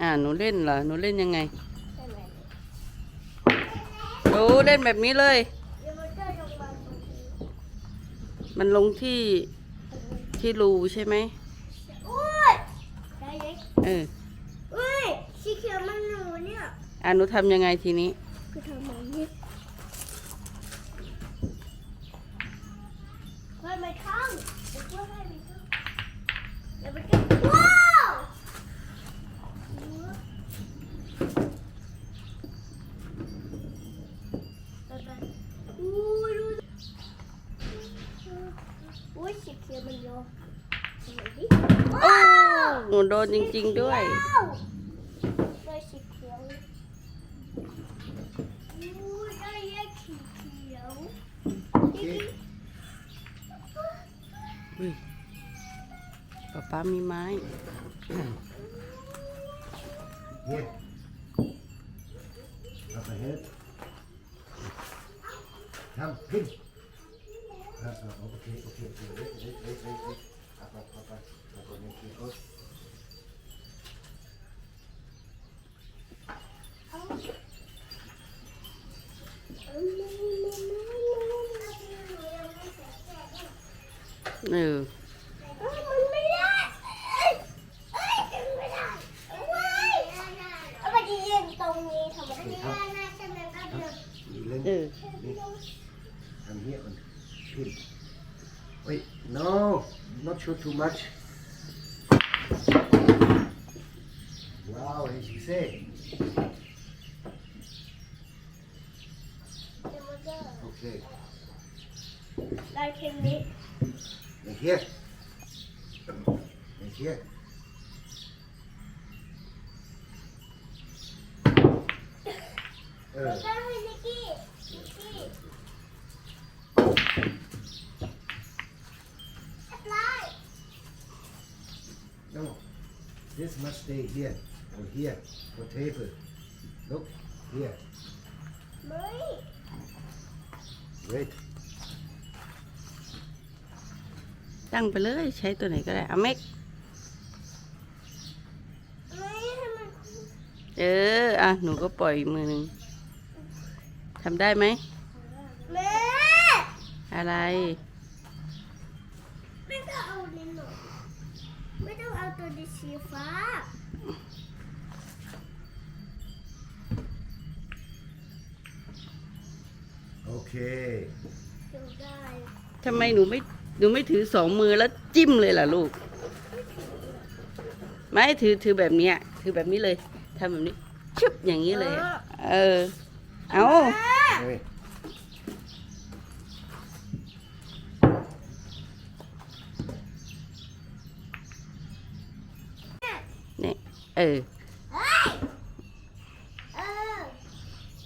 อ่าหนูเล่นเหรอหนูเล่นยังไงใช่ไหมหนูเล่นแบบนี้เลยเดี๋ยวมันจะลงมาตรงนี้มันลงที่ที่รูใช่ไหมอุ้ยได้เลยเอออุ้ยสีเขียวมันหนูเนี่ยอ่าหนูทำยังไงทีนี้คือทำแบบนี้เฮ้ยไม่ท่องเดี๋ยวช่วยให้ไม่ท่องเดี๋ยวมันจะว้าว อุ้ยดูอุ้ยสีเขียวมันโยนทำไมดิโอ้หนูโดนจริง ๆ ด้วยได้สีเขียวอู้ได้แยกสีเขียว Okay. อุ้ยป๊าป๊ามีไม้ Come, pin. Uh, uh, okay, okay, okay. Wait, wait, wait, wait, wait. Up, up, up, up. Up on your feet. Oh. เออมันไม่ได้เอ้ยเอ้ยดึงไม่ได้ว้ายเอาไปยืนตรงนี้ทำไมไม่ได้นะใช่ไหมก็เดิน You เอ learn. อ I'm here on him. Wait, no, not sure too much. Wow, as you say. Okay. Like in this. Here. Here. Uh. No, this must stay here or here for table. Look here. ไม่ Wait. ตั้งไปเลยใช้ตัวไหนก็ได้เอาเม็กไม่ให้มันเอออะหนูก็ปล่อยอีกมือหนึ่งทำได้ไหมแม่อะไร ไม่ต้องเอาดินหรอก ไม่ต้องเอาตัวดินสีฟ้า Okay. เดี๋ยวได้ทำไมหนูไม่หนูไม่ถือสองมือแล้วจิ้มเลยล่ะลูก ไม่ถือถือแบบเนี้ยถือแบบนี้เลยทำแบบนี้ชึบอย่างนี้เลยอะเออ เอา Wait. เนี่ เออ เฮ้ยเออ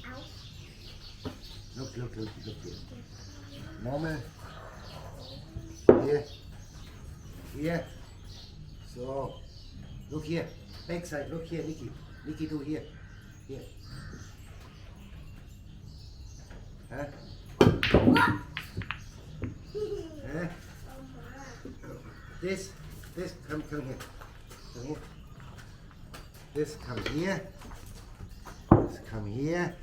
เอา Look, look, look, look here. Normal. Here. Here. So, look here. Back side, look here, Nikki. Nikki, do here. Here. Huh? Huh? This, this, come, come here. Come here. This come here. This come here.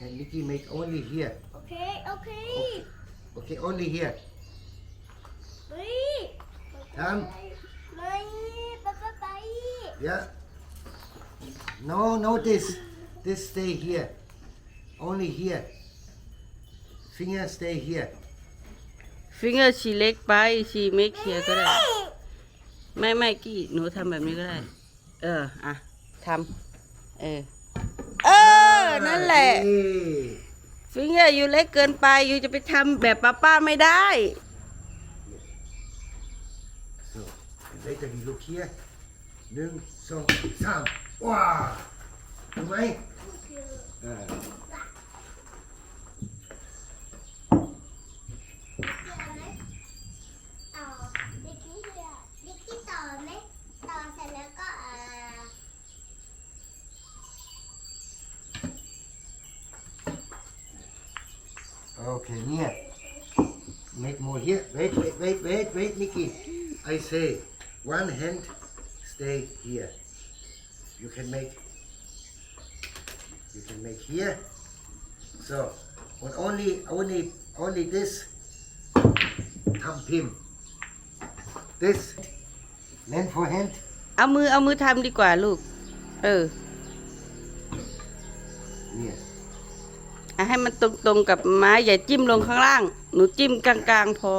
And Nikki make only here. โอเค โอเค Okay, only here. เฮ้ย ท ไม่ไปไปไป Yeah. No, no, this. This stay here. Only here. Finger stay here. ฟิงเกอร์ชีเล็กไป ชีไม่เคลียร์ก็ได้ ไม่ไม่กี้ หนูทำแบบนี้ก็ได้ เออ อ่ะ ทำเออ เออ นั่นแหละ Hey. ฟิงเกอร์อยู่เล็กเกินไป อยู่จะไปทำแบบป้าป้าไม่ได้ So, and later we look here. หนึ่งสองสามว้าวถูกไหมอ่า Okay, here. Make more here. Wait, wait, wait, wait, wait, Nikki. I say, one hand stay here. you can make you can make here so but only only only this ทำพิมพ์ this length for hand เอามือเอามือทำดีกว่าลูก เออ เนี่ย อ่ะ ให้มันตรงๆกับไม้อย่าจิ้มลงข้างล่าง หนูจิ้มกลางๆพอ